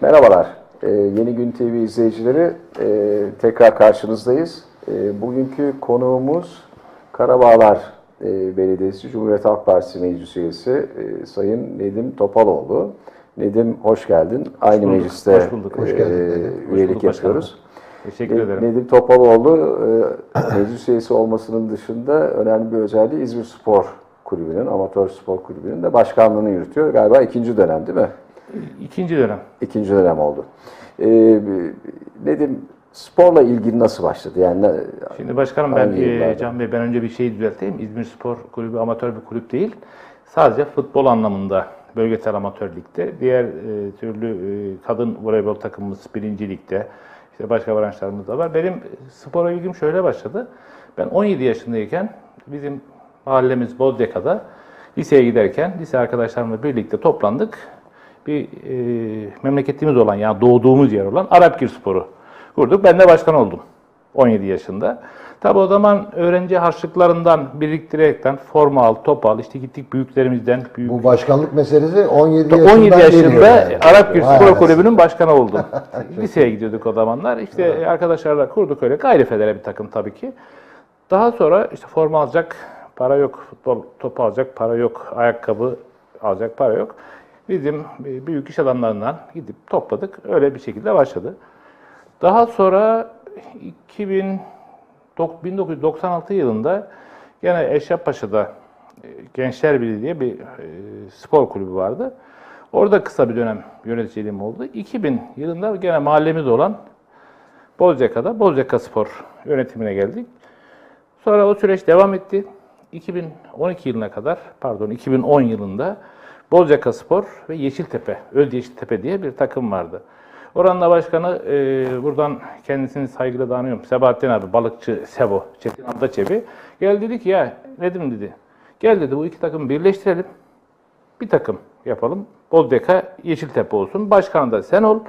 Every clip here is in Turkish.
Merhabalar. Ee, Yeni Gün TV izleyicileri e, tekrar karşınızdayız. E, bugünkü konuğumuz Karabağlar e, Belediyesi Cumhuriyet Halk Partisi Meclis Üyesi e, Sayın Nedim Topaloğlu. Nedim hoş geldin. Aynı bulduk, mecliste hoş bulduk. Hoş e, geldin. Hoş üyelik başkanım. yapıyoruz. Teşekkür Ne- ederim. Nedim Topaloğlu e, meclis üyesi olmasının dışında önemli bir özelliği İzmir Spor Kulübü'nün, amatör spor kulübünün de başkanlığını yürütüyor. Galiba ikinci dönem değil mi? İkinci dönem. İkinci dönem oldu. Ee, Nedim sporla ilgili nasıl başladı? Yani Şimdi başkanım ben e? Can Bey ben önce bir şey düzelteyim. İzmir Spor Kulübü amatör bir kulüp değil. Sadece futbol anlamında bölgesel amatör ligde. Diğer e, türlü e, kadın voleybol takımımız birinci ligde. İşte başka branşlarımız da var. Benim spora ilgim şöyle başladı. Ben 17 yaşındayken bizim mahallemiz Bozyaka'da liseye giderken lise arkadaşlarımla birlikte toplandık. Bir e, memleketimiz olan yani doğduğumuz yer olan Arapgir Sporu kurduk. Ben de başkan oldum 17 yaşında. Tabi o zaman öğrenci harçlıklarından biriktirerekten forma al, top al, işte gittik büyüklerimizden, büyük Bu başkanlık meselesi 17 yaşından 17 yaşında yani. Arapgir Vay Spor. Kulübü'nün başkanı oldum. Liseye gidiyorduk o zamanlar. İşte arkadaşlarla kurduk öyle. Gayri federe bir takım tabii ki. Daha sonra işte forma alacak para yok, futbol topu alacak para yok, ayakkabı alacak para yok. Bizim büyük iş adamlarından gidip topladık. Öyle bir şekilde başladı. Daha sonra 2000, dok- 1996 yılında gene Eşrefpaşa'da e, Gençler Birliği diye bir e, spor kulübü vardı. Orada kısa bir dönem yöneticiliğim oldu. 2000 yılında gene mahallemiz olan Bozyaka'da Bozyaka Spor yönetimine geldik. Sonra o süreç devam etti. 2012 yılına kadar, pardon 2010 yılında Bozyaka Spor ve Yeşiltepe, Öz Yeşiltepe diye bir takım vardı. Oranın başkanı, e, buradan kendisini saygıyla danıyorum. Sebahattin abi, balıkçı Sebo, Çetin Abdaçebi. Gel dedi ki ya Nedim dedi. Gel dedi bu iki takımı birleştirelim. Bir takım yapalım. Bozyaka Yeşiltepe olsun. Başkan da sen ol.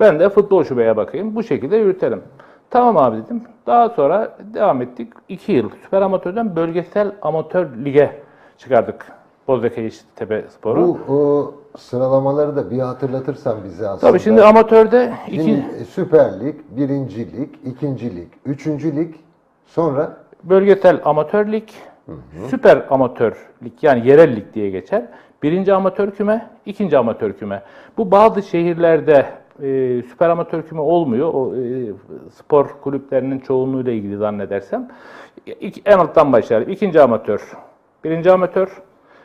Ben de futbol şubeye bakayım. Bu şekilde yürütelim. Tamam abi dedim. Daha sonra devam ettik. İki yıl süper amatörden bölgesel amatör lige çıkardık. Bozyaka Yeşiltepe Sporu. Bu o sıralamaları da bir hatırlatırsan bize aslında. Tabii şimdi amatörde iki, Şimdi Süper Lig, Birinci Lig, İkinci Lig, Üçüncü Lig, sonra bölgesel amatör lig, süper amatör lig yani yerel lig diye geçer. Birinci amatör küme, ikinci amatör küme. Bu bazı şehirlerde e, süper amatör küme olmuyor. O e, spor kulüplerinin çoğunluğuyla ilgili zannedersem. İki- en alttan başlayalım. İkinci amatör, birinci amatör,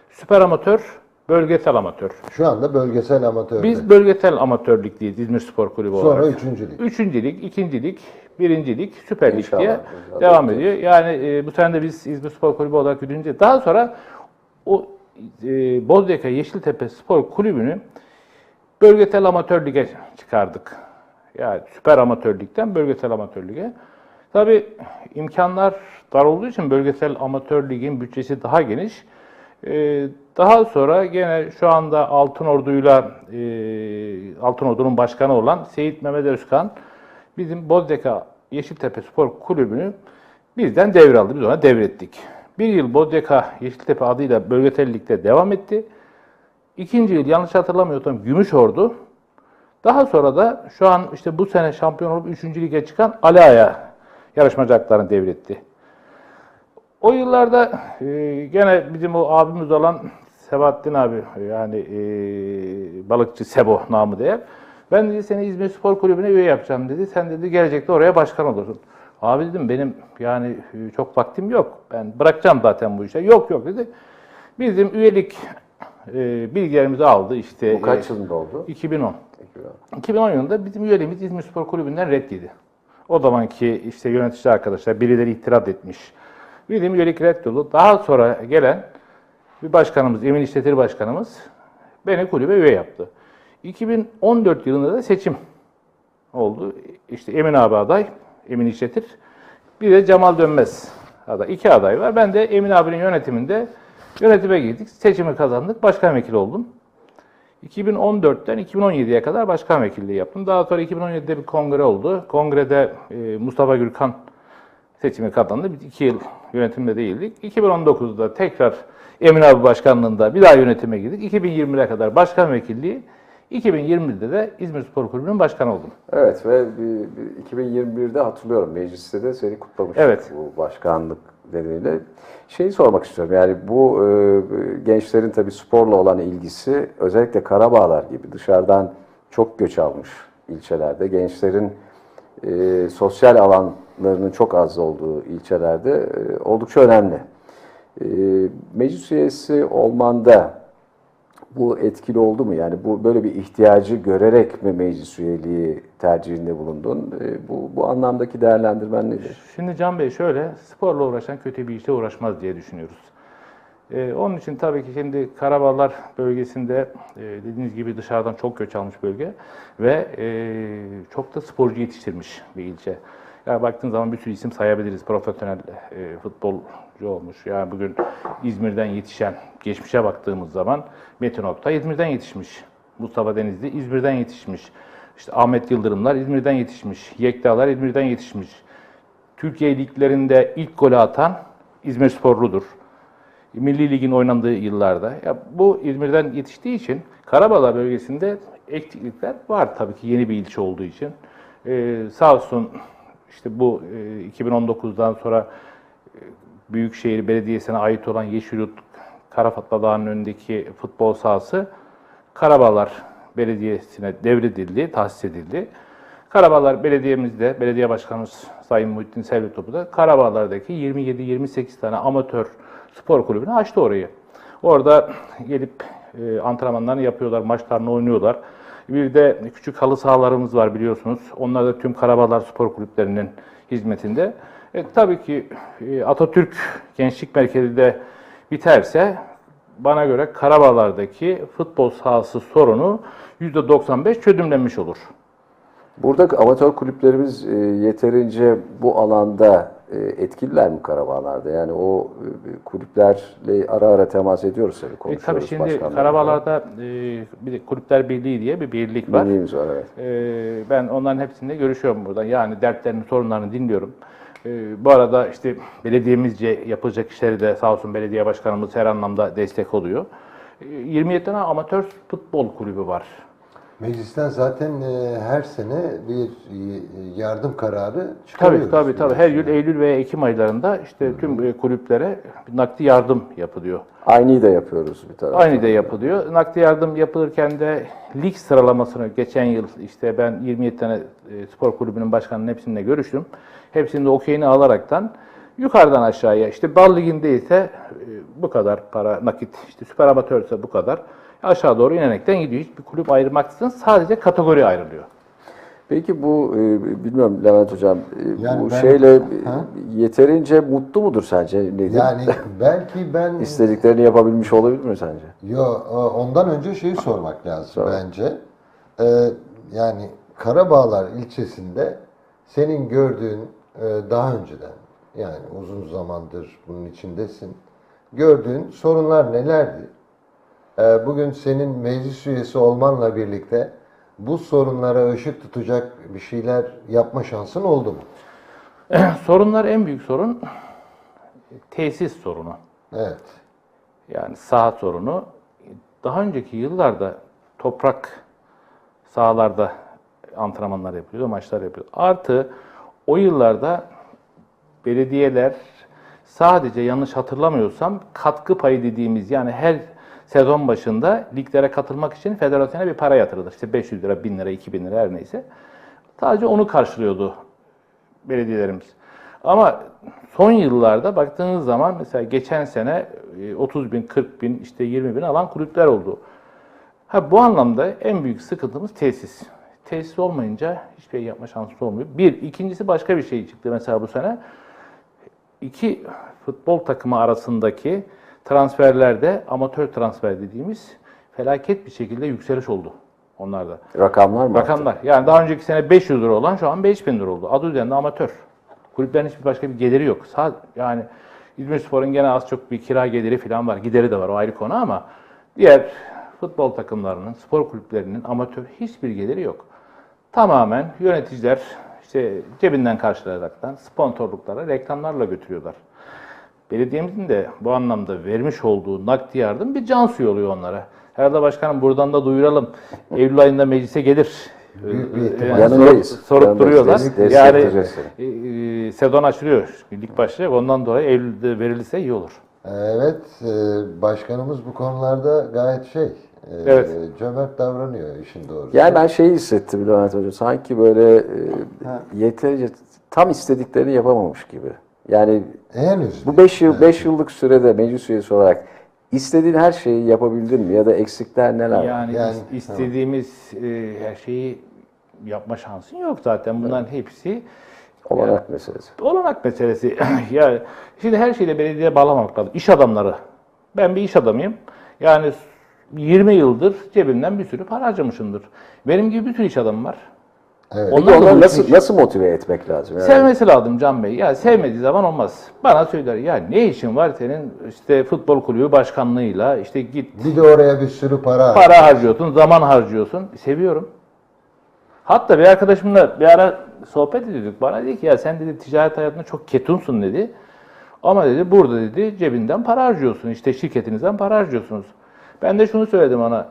süper amatör, bölgesel amatör. şu anda bölgesel amatörde. Biz bölgesel amatör ligdeyiz İzmir Spor Kulübü olarak. sonra Üçüncü Lig. Üçüncü lig, ikinci lig, birinci lig, süper lig İnşallah. diye İnşallah. devam ediyor. Yani e, bu sene de biz İzmir Spor Kulübü olarak birinci. Daha sonra o e, Bozyaka Yeşiltepe Spor Kulübü'nü bölgesel amatör lige çıkardık. Yani süper amatör ligden bölgesel amatör lige. Tabii imkanlar dar olduğu için bölgesel amatör ligin bütçesi daha geniş. Ee, daha sonra gene şu anda Altın Ordu'yla e, Altın Ordu'nun başkanı olan Seyit Mehmet Özkan bizim Bozyaka Yeşiltepe Spor Kulübü'nü bizden devraldı. Biz ona devrettik. Bir yıl Bozyaka Yeşiltepe adıyla bölgesel ligde devam etti. İkinci yıl yanlış hatırlamıyorsam Gümüşordu. Daha sonra da şu an işte bu sene şampiyon olup 3. lige çıkan Ali Ağa'ya yarışmacı haklarını devretti. O yıllarda e, gene bizim o abimiz olan Sebahattin abi yani e, balıkçı Sebo namı diye. Ben dedi seni İzmir Spor Kulübü'ne üye yapacağım dedi. Sen dedi gelecekte oraya başkan olursun. Abi dedim benim yani e, çok vaktim yok. Ben bırakacağım zaten bu işe. Yok yok dedi. Bizim üyelik e, bilgilerimizi aldı işte. bu kaç e, yılında oldu? 2010. 2010 yılında bizim üyeliğimiz İzmir Spor Kulübü'nden red yedi. O zamanki işte yönetici arkadaşlar birileri itiraz etmiş. Bizim üyelik red oldu. Daha sonra gelen bir başkanımız, Emin İşletir Başkanımız beni kulübe üye yaptı. 2014 yılında da seçim oldu. İşte Emin abi aday, Emin İşletir. Bir de Cemal Dönmez aday. İki aday var. Ben de Emin abinin yönetiminde yönetime girdik. Seçimi kazandık. Başkan vekili oldum. 2014'ten 2017'ye kadar başkan vekilliği yaptım. Daha sonra 2017'de bir kongre oldu. Kongrede e, Mustafa Gürkan seçimi kazandı. Biz iki yıl yönetimde değildik. 2019'da tekrar Emin abi başkanlığında bir daha yönetime girdik. 2020'ye kadar başkan vekilliği, 2020'de de İzmir Spor Kulübü'nün başkanı oldum. Evet ve bir- bir 2021'de hatırlıyorum mecliste de seni kutlamıştık Evet. bu başkanlık nedeniyle. Şeyi sormak istiyorum yani bu e, gençlerin tabii sporla olan ilgisi özellikle Karabağlar gibi dışarıdan çok göç almış ilçelerde gençlerin e, sosyal alanlarının çok az olduğu ilçelerde e, oldukça önemli. E, meclis üyesi olmanda bu etkili oldu mu? Yani bu böyle bir ihtiyacı görerek mi meclis üyeliği tercihinde bulundun? E, bu, bu anlamdaki değerlendirmen nedir? Şimdi Can Bey şöyle, sporla uğraşan kötü bir işle uğraşmaz diye düşünüyoruz. Ee, onun için tabii ki şimdi Karabağlar bölgesinde e, dediğiniz gibi dışarıdan çok göç almış bölge ve e, çok da sporcu yetiştirmiş bir ilçe. Yani baktığın zaman bir sürü isim sayabiliriz. Profesyonel e, futbolcu olmuş. Yani bugün İzmir'den yetişen, geçmişe baktığımız zaman Metin Oktay İzmir'den yetişmiş. Mustafa Denizli İzmir'den yetişmiş. İşte Ahmet Yıldırımlar İzmir'den yetişmiş. Yektalar İzmir'den yetişmiş. Türkiye liglerinde ilk golü atan İzmir Sporludur. Milli Lig'in oynandığı yıllarda. Ya bu İzmir'den yetiştiği için Karabağlar bölgesinde eksiklikler var tabii ki yeni bir ilçe olduğu için. Ee, sağ olsun işte bu e, 2019'dan sonra e, Büyükşehir Belediyesi'ne ait olan Yeşilyurt Karafatla Dağı'nın önündeki futbol sahası Karabağlar Belediyesi'ne devredildi, tahsis edildi. Karabağlar Belediye'mizde, belediye başkanımız Sayın Muhittin Selvitopu da Karabağlar'daki 27-28 tane amatör spor kulübünü açtı orayı. Orada gelip e, antrenmanlarını yapıyorlar, maçlarını oynuyorlar. Bir de küçük halı sahalarımız var biliyorsunuz. Onlar da tüm Karabağlar Spor Kulüplerinin hizmetinde. E, tabii ki e, Atatürk Gençlik Merkezi de biterse bana göre Karabağlar'daki futbol sahası sorunu %95 çözümlenmiş olur. Burada amatör kulüplerimiz e, yeterince bu alanda etkililer mi Karabağlar'da? Yani o e, kulüplerle ara ara temas ediyoruz tabii E, konuşuyoruz. tabii şimdi e, bir de Kulüpler Birliği diye bir birlik var. Bildiğimiz var evet. E, ben onların hepsinde görüşüyorum burada. Yani dertlerini, sorunlarını dinliyorum. E, bu arada işte belediyemizce yapılacak işleri de sağ olsun belediye başkanımız her anlamda destek oluyor. E, 27 tane amatör futbol kulübü var. Meclisten zaten e, her sene bir e, yardım kararı Tabii çıkarıyoruz. tabii tabii. Her yıl Eylül ve Ekim aylarında işte tüm e, kulüplere nakdi yardım yapılıyor. Aynıyı da yapıyoruz bir taraftan. Aynı da yapılıyor. Nakdi yardım yapılırken de lig sıralamasını geçen yıl işte ben 27 tane spor kulübünün başkanının hepsininle görüştüm. Hepsinin de okeyini alaraktan yukarıdan aşağıya işte bal liginde ise bu kadar para nakit işte süper amatörse bu kadar aşağı doğru inerekten gidiyor. Hiçbir kulüp ayırmaksızın sadece kategori ayrılıyor. Peki bu e, bilmiyorum Levent Hocam e, Yani bu ben- şeyle e, Ha? yeterince mutlu mudur sence? Nedir? Yani belki ben İstediklerini yapabilmiş olabilir mi sence? Yo, ondan önce şeyi sormak lazım Sor. bence. Ee, yani Karabağlar ilçesinde senin gördüğün e, daha önceden yani uzun zamandır bunun içindesin. Gördüğün sorunlar nelerdi? Ee, bugün senin meclis üyesi olmanla birlikte bu sorunlara ışık tutacak bir şeyler yapma şansın oldu mu? Sorunlar en büyük sorun tesis sorunu. Evet. Yani saha sorunu. Daha önceki yıllarda toprak sahalarda antrenmanlar yapılıyordu, maçlar yapıyordu. Artı o yıllarda belediyeler sadece yanlış hatırlamıyorsam katkı payı dediğimiz yani her sezon başında liglere katılmak için federasyona bir para yatırılır. İşte 500 lira, 1000 lira, 2000 lira her neyse. Sadece onu karşılıyordu belediyelerimiz. Ama son yıllarda baktığınız zaman mesela geçen sene e, 30 bin, 40 bin, işte 20 bin alan kulüpler oldu. Ha, bu anlamda en büyük sıkıntımız tesis. Tesis olmayınca hiçbir şey yapma şansı olmuyor. Bir, ikincisi başka bir şey çıktı mesela bu sene. İki futbol takımı arasındaki transferlerde amatör transfer dediğimiz felaket bir şekilde yükseliş oldu onlarda. Rakamlar mı? Rakamlar. Yani daha önceki sene 500 lira olan şu an 5000 lira oldu. Adı üzerinde amatör. Kulüplerin hiçbir başka bir geliri yok. Yani İzmirspor'un gene az çok bir kira geliri falan var. Gideri de var o ayrı konu ama diğer futbol takımlarının, spor kulüplerinin amatör hiçbir geliri yok. Tamamen yöneticiler işte cebinden karşılayaraktan sponsorluklara, reklamlarla götürüyorlar. Belediyemizin de bu anlamda vermiş olduğu nakdi yardım bir can suyu oluyor onlara. Herhalde başkanım buradan da duyuralım. Eylül ayında meclise gelir. Büyük bir Ee, ihtimal. Sorup- Sorup Yanındayız. duruyorlar. Destek- yani e, e, sezon açılıyor. Lig başlayacak. Ondan dolayı Eylül'de verilirse iyi olur. Evet, e, başkanımız bu konularda gayet şey, e, Evet. cömert davranıyor işin doğrusu. Yani ben şeyi hissettim Levent Hoca. Sanki böyle e, yeterince tam istediklerini yapamamış gibi. Yani Henüz. bu 5 yıl 5 yıllık sürede meclis üyesi olarak istediğin her şeyi yapabildin mi ya da eksikler neler? Yani, Yani, is- istediğimiz e, her şeyi yapma şansın yok zaten. Bunların hepsi Olanak meselesi. olanak meselesi. ya şimdi her şeyle belediye bağlamamak lazım. İş adamları. Ben bir iş adamıyım. Yani 20 yıldır cebimden bir sürü para harcamışımdır. Benim gibi bir sürü iş adamım var. Evet. Onlar bu nasıl işin- nasıl motive etmek lazım? Yani Sevmesi lazım Can Bey. Ya sevmediği zaman olmaz. Bana söyler ya ne işin var senin işte futbol kulübü başkanlığıyla işte git Bir de oraya bir sürü para. para harcıyorsun, zaman harcıyorsun. Seviyorum. Hatta bir arkadaşımla bir ara sohbet ediyorduk. Bana dedi ki ya sen dedi ticaret hayatında çok ketunsun dedi. Ama dedi burada dedi cebinden para harcıyorsun. İşte şirketinizden para harcıyorsunuz. Ben de şunu söyledim ona.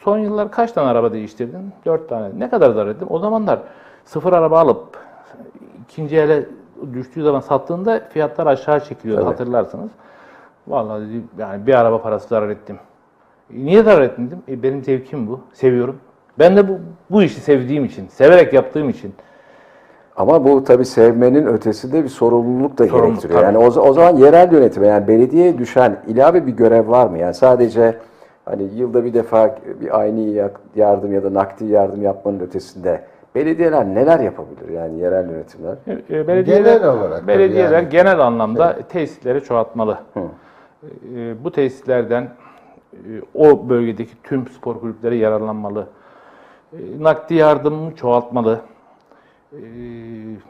Son yıllar kaç tane araba değiştirdin? Dört tane. Ne kadar zarar ettim? O zamanlar sıfır araba alıp ikinci ele düştüğü zaman sattığında fiyatlar aşağı çekiliyordu Tabii. hatırlarsınız. Vallahi dedi, yani bir araba parası zarar ettim. E, Niye zarar ettin dedim. E, benim zevkim bu. Seviyorum. Ben de bu, bu işi sevdiğim için, severek yaptığım için. Ama bu tabii sevmenin ötesinde bir sorumluluk da Sorumluluk, gerektiriyor. tabii. Yani o, o zaman yerel yönetime yani belediyeye düşen ilave bir görev var mı? Yani sadece hani yılda bir defa bir aynı yardım ya da nakdi yardım yapmanın ötesinde belediyeler neler yapabilir yani yerel yönetimler? E, e, belediyeler, Genel olarak belediyeler yani. genel anlamda tesisleri çoğaltmalı. E, bu tesislerden e, o bölgedeki tüm spor kulüpleri yararlanmalı. E, nakdi yardımını çoğaltmalı. E,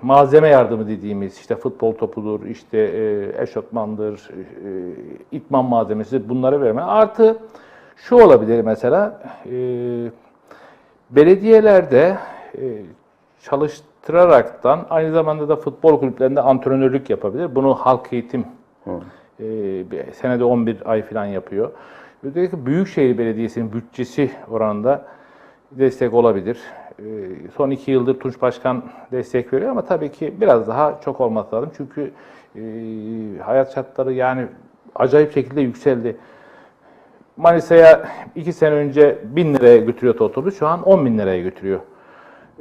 malzeme yardımı dediğimiz işte futbol topudur, işte e, eşofmandır, e, itman malzemesi bunları verme. Artı şu olabilir mesela e, belediyelerde e, çalıştıraraktan aynı zamanda da futbol kulüplerinde antrenörlük yapabilir. Bunu halk eğitim e, bir- senede 11 ay falan yapıyor. Özellikle Büyükşehir Belediyesi'nin bütçesi oranında destek olabilir. E, son iki yıldır Tunç Başkan destek veriyor ama tabii ki biraz daha çok olması lazım. Çünkü e, hayat şartları yani acayip şekilde yükseldi. Manisa'ya iki sene önce 1000 liraya götürüyordu otobüs. Şu an 10 bin liraya götürüyor.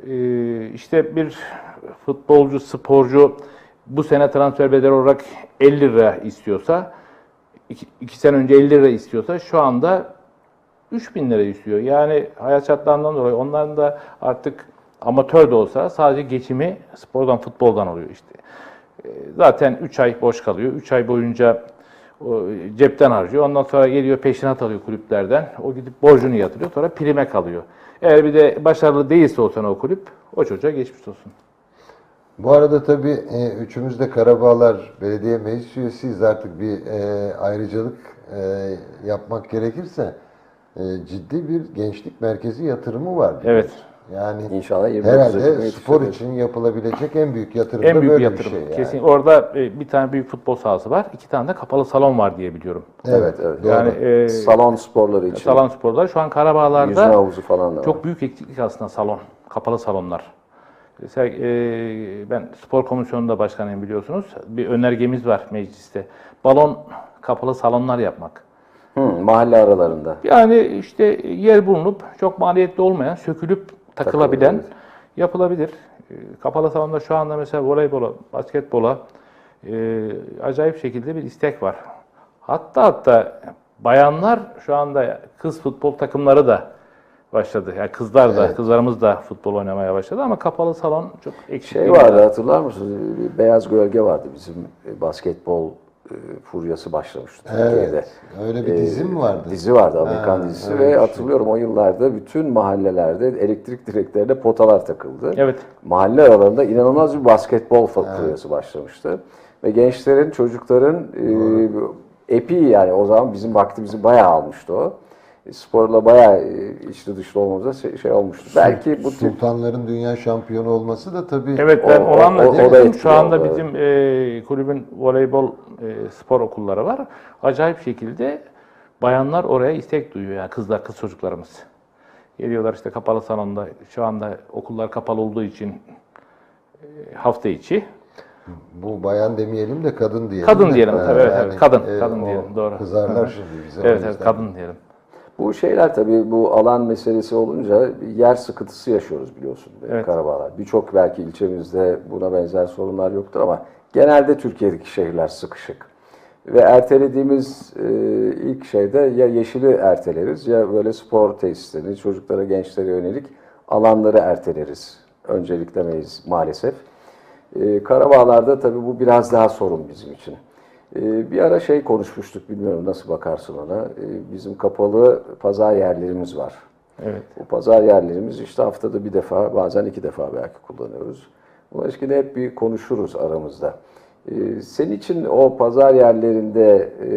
Ee, işte bir futbolcu, sporcu bu sene transfer bedeli olarak 50 lira istiyorsa, iki, iki sene önce 50 lira istiyorsa şu anda 3000 lira istiyor. Yani hayat şartlarından dolayı onların da artık amatör de olsa sadece geçimi spordan, futboldan oluyor işte. Ee, Zaten 3 ay boş kalıyor. 3 ay boyunca o cepten harcıyor. Ondan sonra geliyor peşinat alıyor kulüplerden. O gidip borcunu yatırıyor. Sonra prime kalıyor. Eğer bir de başarılı değilse o sene o kulüp, o çocuğa geçmiş olsun. Bu arada tabii e, üçümüz de Karabağlar Belediye Meclis üyesiyiz. Artık bir e, ayrıcalık e, yapmak gerekirse e, ciddi bir gençlik merkezi yatırımı var. Evet. Yani İnşallah 29 herhalde spor için yapılabilecek en büyük yatırım En da büyük böyle yatırım. bir şey. Yani. Kesin. Orada e, bir tane büyük futbol sahası var. iki tane de kapalı salon var diye biliyorum. Evet, evet. Doğru. Yani e, Salon sporları için, salon sporlar şu an yüzme Karabağlar'da havuzu falan da var. çok büyük eksiklik aslında salon. Kapalı salonlar. Mesela, e, ben spor komisyonunda başkanıyım biliyorsunuz. Bir önergemiz var mecliste. Balon kapalı salonlar yapmak. Hı, mahalle aralarında. Yani işte yer bulunup çok maliyetli olmayan, sökülüp takılabilen evet. yapılabilir. Ee, Kapalı salonda şu anda mesela voleybola, basketbola e, acayip şekilde bir istek var. Hatta hatta bayanlar şu anda kız futbol takımları da başladı. Yani kızlar da, Evet. kızlarımız da futbol oynamaya başladı ama kapalı salon çok eksik. Şey vardı hatırlar mısınız? Bir beyaz gölge vardı bizim basketbol furyası başlamıştı Türkiye'de. Evet. Öyle bir dizi mi vardı? Dizi vardı Amerikan Ha, dizisi ve şey. hatırlıyorum o yıllarda bütün mahallelerde elektrik direklerine potalar takıldı. Evet. Mahalle aralarında inanılmaz bir basketbol furyası başlamıştı. Ve gençlerin, çocukların e, epi yani o zaman bizim vaktimizi bayağı almıştı o. E, Sporla bayağı e, içli dışlı olmamıza şey, şey olmuştu. Belki bu tip Sultanların dünya şampiyonu olması da tabii Evet ben O- o- o- o da etkili Şu anda oldu, bizim e, kulübün voleybol e, spor okulları var. Acayip şekilde bayanlar oraya istek duyuyor yani kızlar, kız çocuklarımız. Geliyorlar işte kapalı salonda, şu anda okullar kapalı olduğu için e, hafta içi. Bu bayan demeyelim de kadın diyelim. Kadın diyelim, tabii, evet, evet. Kadın, kadın o diyelim, doğru. Kızarlar şimdi bize. o Evet, evet kadın diyelim. Bu şeyler tabii bu alan meselesi olunca yer sıkıntısı yaşıyoruz biliyorsun Evet. Karabağlar. Birçok belki ilçemizde buna benzer sorunlar yoktur ama genelde Türkiye'deki şehirler sıkışık. Ve ertelediğimiz e, ilk şeyde ya yeşili erteleriz ya böyle spor tesislerini, çocuklara, gençlere yönelik alanları erteleriz. Önceliklemeyiz maalesef. E, Karabağlar'da tabii bu biraz daha sorun bizim için. E, bir ara şey konuşmuştuk, bilmiyorum nasıl bakarsın ona. E, bizim kapalı pazar yerlerimiz var. Evet. Bu pazar yerlerimiz işte haftada bir defa, bazen iki defa belki kullanıyoruz. Buna ilişkin hep bir konuşuruz aramızda. E, senin için o pazar yerlerinde e,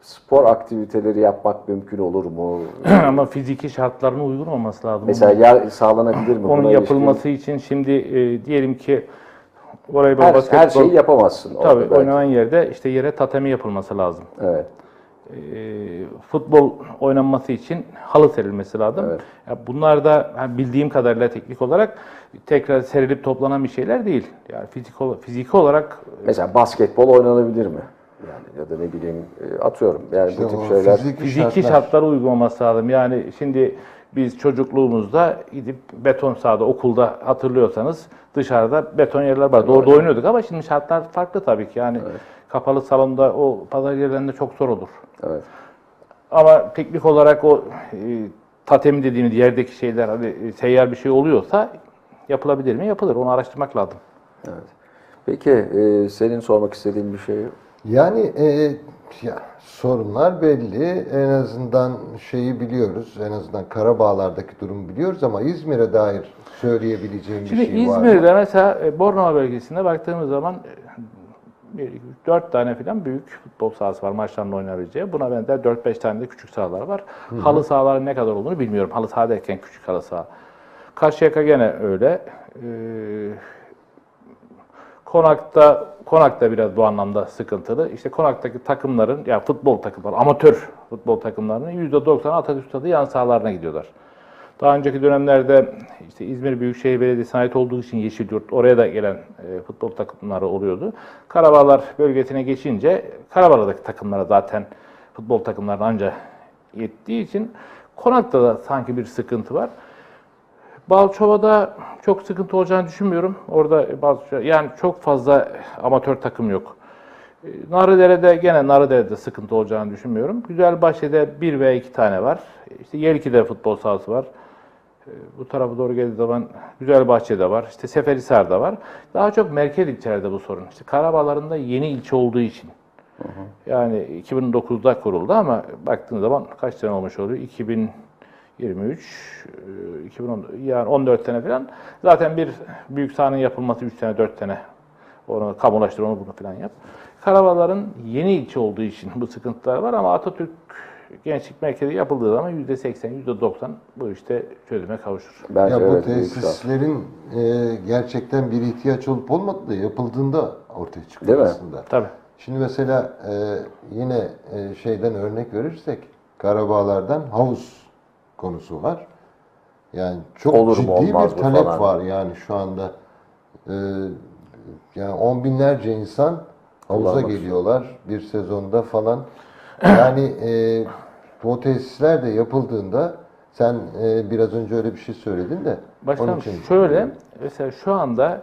spor aktiviteleri yapmak mümkün olur mu? Ama fiziki şartlarına uygun olması lazım. Mesela yer sağlanabilir mi? Onun yapılması için şimdi e, diyelim ki voleybol, her, basketbol, her şeyi yapamazsın. tabii belki. oynanan yerde işte yere tatemi yapılması lazım. Evet. E, futbol oynanması için halı serilmesi lazım. Evet. Ya bunlar da yani bildiğim kadarıyla teknik olarak tekrar serilip toplanan bir şeyler değil. Yani fizik fiziki olarak Mesela basketbol oynanabilir mi? Yani ya da ne bileyim e, atıyorum. Yani İşte bu tip şeyler. fiziki fiziki şartlar- şartlara uygun olması lazım. Yani şimdi biz çocukluğumuzda gidip beton sahada okulda hatırlıyorsanız dışarıda beton yerler var. Orada oynuyorduk ama şimdi şartlar farklı tabii ki. Yani kapalı salonda o pazar yerlerinde çok zor olur. Evet. Ama teknik olarak o e, tatemi dediğimiz yerdeki şeyler hani e, seyyar bir şey oluyorsa yapılabilir mi? Yapılır. Onu araştırmak lazım. Evet. Peki e, senin sormak istediğin bir şey Yani e, ya, sorunlar belli. En azından şeyi biliyoruz. En azından Karabağlar'daki durumu biliyoruz ama İzmir'e dair söyleyebileceğim bir Şimdi şey var mı? İzmir'de mesela e, Bornova bölgesinde baktığımız zaman e, bir, dört tane falan büyük futbol sahası var maçların oynanabileceği. Buna benzer 4-5 tane de küçük sahalar var. Halı sahaların ne kadar olduğunu bilmiyorum. Halı saha derken küçük halı saha. Karşıyaka gene öyle. Ee, Konak'ta Konak'ta biraz bu anlamda sıkıntılı. İşte Konak'taki takımların, yani futbol takımları, amatör futbol takımlarının %90'ı Atatürk Stadı yan sahalarına gidiyorlar. Daha önceki dönemlerde işte İzmir Büyükşehir Belediyesi'ne ait olduğu için Yeşilyurt oraya da gelen e, futbol takımları oluyordu. Karabağlar bölgesine geçince Karabağlar'daki takımlara zaten futbol takımlarına anca yettiği için Konak'ta da sanki bir sıkıntı var. Balçova'da çok sıkıntı olacağını düşünmüyorum. Orada e, bazı yani çok fazla amatör takım yok. E, Narıdere'de gene Narıdere'de sıkıntı olacağını düşünmüyorum. Güzelbahçe'de bir veya iki tane var. E, işte Yelki'de futbol sahası var. Bu tarafa doğru geldiği zaman Güzelbahçe'de var. İşte Seferisar'da var. Daha çok merkez ilçelerde bu sorun. İşte Karabağlar'ında yeni ilçe olduğu için. Hı hı. Yani 2009'da kuruldu ama baktığın zaman kaç sene olmuş oluyor? 2000 23, 2010, e, yani 14 sene falan. Zaten bir büyük sahanın yapılması 3 sene, 4 sene. Onu kamulaştır, onu bunu falan yap. Karavaların yeni ilçe olduğu için bu sıkıntılar var ama Atatürk Gençlik Merkezi yapıldığı zaman %80, %90 bu işte çözüme kavuşur. Bence ya bu evet, tesislerin e, gerçekten bir ihtiyaç olup olmadığı yapıldığında ortaya çıkıyor Değil aslında. Mi? Tabii. Şimdi mesela e, yine e, şeyden örnek verirsek, Karabağlardan havuz konusu var. Yani çok Olur mu, ciddi olmaz bir mı talep falan. var yani şu anda. E, yani on binlerce insan havuza Kullanmak geliyorlar bir sezonda falan. Yani e, bu tesisler de yapıldığında sen e, biraz önce öyle bir şey söyledin de. onun Başkanım şöyle, mesela şu anda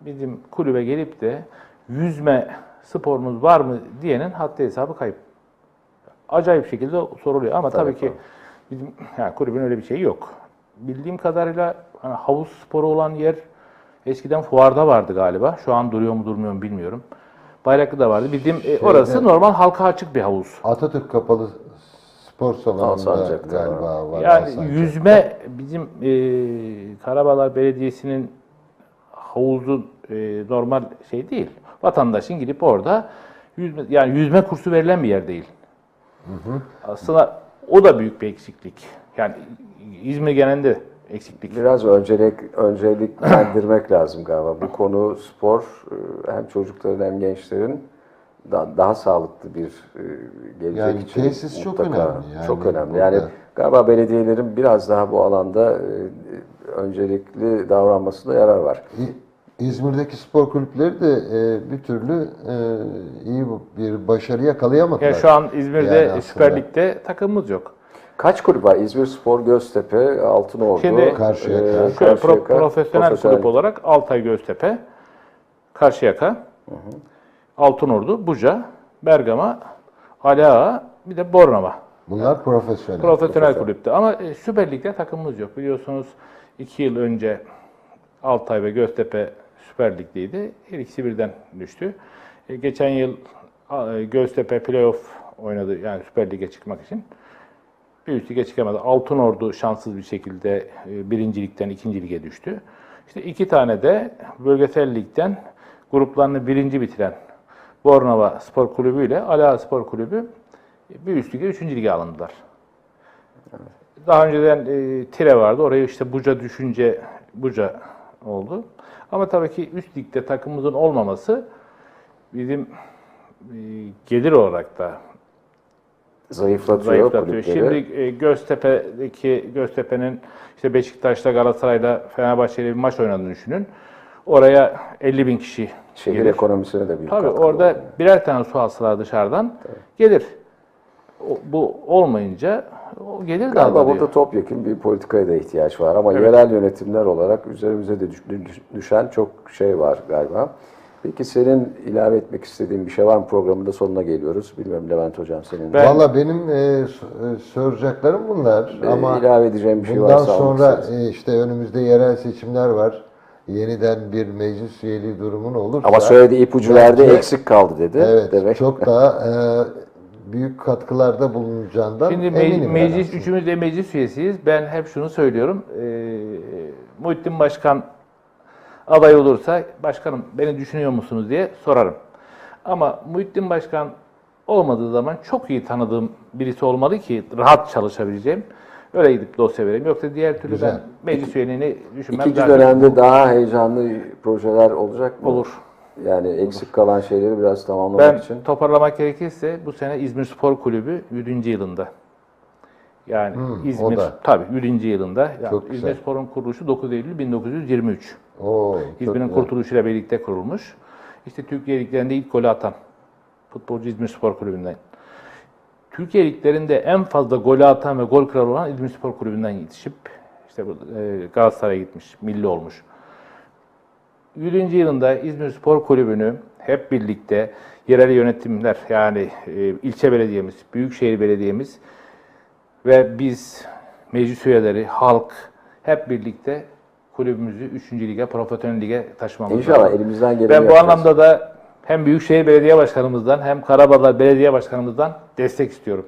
bizim kulübe gelip de yüzme sporunuz var mı diyenin haddi hesabı kayıp. Acayip şekilde soruluyor ama tabii, Tabii, ki bizim yani kulübün öyle bir şeyi yok. Bildiğim kadarıyla hani havuz sporu olan yer eskiden fuarda vardı galiba. Şu an duruyor mu durmuyor mu bilmiyorum. Bayraklı'da vardı. Bildiğim e, orası normal halka açık bir havuz. Atatürk Kapalı Spor Salonu'nda Alsancak'ta galiba var. Yani Alsancak. yüzme bizim e, Karabağlar Belediyesi'nin havuzu e, normal şey değil. Vatandaşın gidip orada yüzme yani yüzme kursu verilen bir yer değil. Aslında o da büyük bir eksiklik. Yani İzmir genelinde eksiklik. Biraz öncelik önceliklendirmek lazım galiba. Bu konu spor e, hem çocukların hem gençlerin da- daha sağlıklı bir e, gelecek Yani için tesis çok önemli yani çok önemli. burada. Yani galiba belediyelerin biraz daha bu alanda e, öncelikli davranmasında yarar var. İzmir'deki spor kulüpleri de e, bir türlü e, iyi bir başarı yakalayamadılar. Yani şu an İzmir'de Yani. Süper Lig'de takımımız yok. Kaç kulüp var? İzmir Spor, Göztepe, Altınordu, Şimdi Karşıyaka. e, Şöyle pro- Karşıyaka, profesyonel kulüp olarak Altay Göztepe, Karşıyaka, Altınordu, Buca, Bergama, Ali Ağa, bir de Bornova. Bunlar profesyonel. Profesyonel kulüpte ama e, Süper Lig'de takımımız yok. Biliyorsunuz 2 yıl önce Altay ve Göztepe Süper Lig'deydi. Her ikisi birden düştü. E, Geçen yıl e, Göztepe playoff oynadı yani Süper Lig'e çıkmak için. Bir üst lige çıkamadı. Altınordu şanssız bir şekilde e, birincilikten ikinci lige düştü. İşte iki tane de bölgesel ligden gruplarını birinci bitiren Bornova Spor Kulübü ile Ala Spor Kulübü bir üst lige, üçüncü lige alındılar. Daha önceden e, Tire vardı. Oraya işte Buca düşünce Buca oldu. Ama tabii ki üst ligde takımımızın olmaması bizim e, gelir olarak da zayıflatıyor, zayıflatıyor. kulüpleri. Şimdi e, Göztepe'deki Göztepe'nin işte Beşiktaş'ta Galatasaray'la Fenerbahçe'yle bir maç oynadığını düşünün. Oraya 50 bin kişi Şehir gelir. ekonomisine de büyük Tabii orada oluyor. birer tane su alsalar dışarıdan gelir. O- bu olmayınca o gelir de Galiba azalıyor. burada topyekun bir politikaya da ihtiyaç var ama yerel yönetimler olarak üzerimize de düş- düş- düşen çok şey var galiba. Peki senin ilave etmek istediğin bir şey var mı? Programın da sonuna geliyoruz. Bilmiyorum Levent Hocam senin Ben- Valla benim e, e, soracaklarım bunlar e, ama ilave edeceğim bir şey bundan varsa almak sonra e, işte önümüzde yerel seçimler var. Yeniden bir meclis üyeliği durumun olursa Ama söylediği ipucu verdi, eksik kaldı dedi. Evet, Demek. çok daha e, büyük katkılarda bulunacağından Şimdi me- eminim ben meclis, aslında. üçümüz de meclis üyesiyiz. Ben hep şunu söylüyorum. Ee, Muhittin Başkan aday olursa, başkanım beni düşünüyor musunuz diye sorarım. Ama Muhittin Başkan olmadığı zaman çok iyi tanıdığım birisi olmalı ki rahat çalışabileceğim. Öyle gidip dosya vereyim. Yoksa diğer türlü Güzel. ben meclis üyeliğini düşünmem. İkinci dönemde daha heyecanlı projeler olacak mı? Olur. Yani eksik kalan şeyleri biraz tamamlamak Ben için. toparlamak gerekirse bu sene İzmir Spor Kulübü 100. yılında. Yani İzmir o da. tabii 100. yılında. Yani Çok güzel. İzmir Spor'un kuruluşu 9 Eylül 1923. Oo, İzmir'in kurtuluşuyla birlikte kurulmuş. İşte Türkiye liglerinde ilk golü atan futbolcu İzmir Spor Kulübü'nden. Türkiye liglerinde en fazla golü atan ve gol kralı olan İzmir Spor Kulübü'nden yetişip işte bu, e, Galatasaray'a gitmiş, milli olmuş. 100. yılında İzmir Spor Kulübü'nü hep birlikte yerel yönetimler yani e, ilçe belediyemiz, büyükşehir belediyemiz ve biz meclis üyeleri, halk hep birlikte kulübümüzü 3. lige, profesyonel lige taşımamız İnşallah lazım. elimizden geleni Ben bu yapacağız. anlamda da hem Büyükşehir Belediye Başkanımızdan hem Karabağlar Belediye Başkanımızdan destek istiyorum.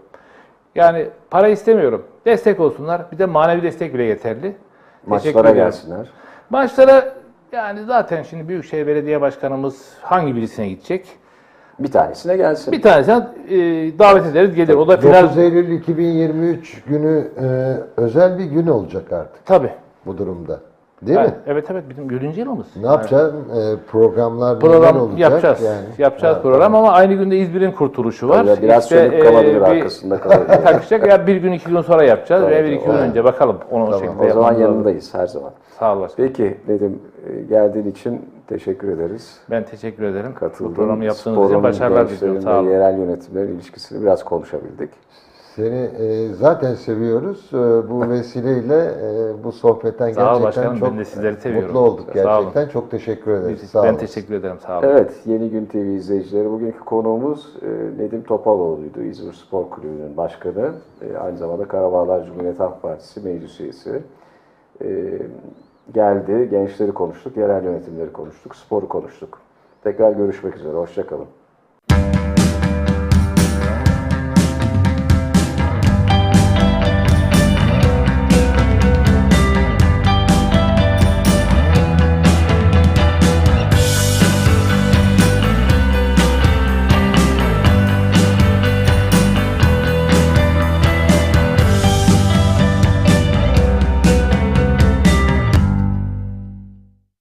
Yani para istemiyorum. Destek olsunlar. Bir de manevi destek bile yeterli. Teşekkür Maçlara gelsinler. Maçlara yani zaten şimdi Büyükşehir Belediye Başkanımız hangi birisine gidecek? Bir tanesine gelsin. Bir tanesine e, davet ederiz gelir. O da final 9 Eylül 2023 günü e, özel bir gün olacak artık tabii. bu durumda. Değil Evet, mi? evet evet bizim 100. yılımız. Ne yapacaksın? E, programlar neler Program olacak? yapacağız. Yani. Yapacağız Ha, program ama aynı günde İzmir'in kurtuluşu var. Tabii, biraz sönük kalabilir, bir arkasında kalabilir. takışacak ya bir gün iki gün sonra yapacağız veya bir iki gün önce bakalım. Onu o şekilde O zaman yapmamız lazım. yanındayız her zaman. Sağ olasın. Peki Nedim e, geldiğin için teşekkür ederiz. Ben teşekkür ederim. Bu Katıldın. programı yaptığınız için başarılar diliyorum. Sağ olun. yerel yönetimlerin ilişkisini biraz konuşabildik. Seni e, zaten seviyoruz. E, bu vesileyle e, bu sohbetten Sağ gerçekten başkanım, çok ben de sizleri seviyorum. mutlu olduk Sağ olun. gerçekten. Çok teşekkür ederiz. Biz- Sağ ben olun. teşekkür ederim. Sağ olun. Evet, Yeni Gün TV izleyicileri. Bugünkü konuğumuz e, Nedim Topaloğlu'ydu. İzmir Spor Kulübü'nün başkanı. E, Aynı zamanda Karabağlar Cumhuriyet Halk Partisi meclis üyesi. E, Geldi, gençleri konuştuk, yerel yönetimleri konuştuk, sporu konuştuk. Tekrar görüşmek üzere, hoşçakalın.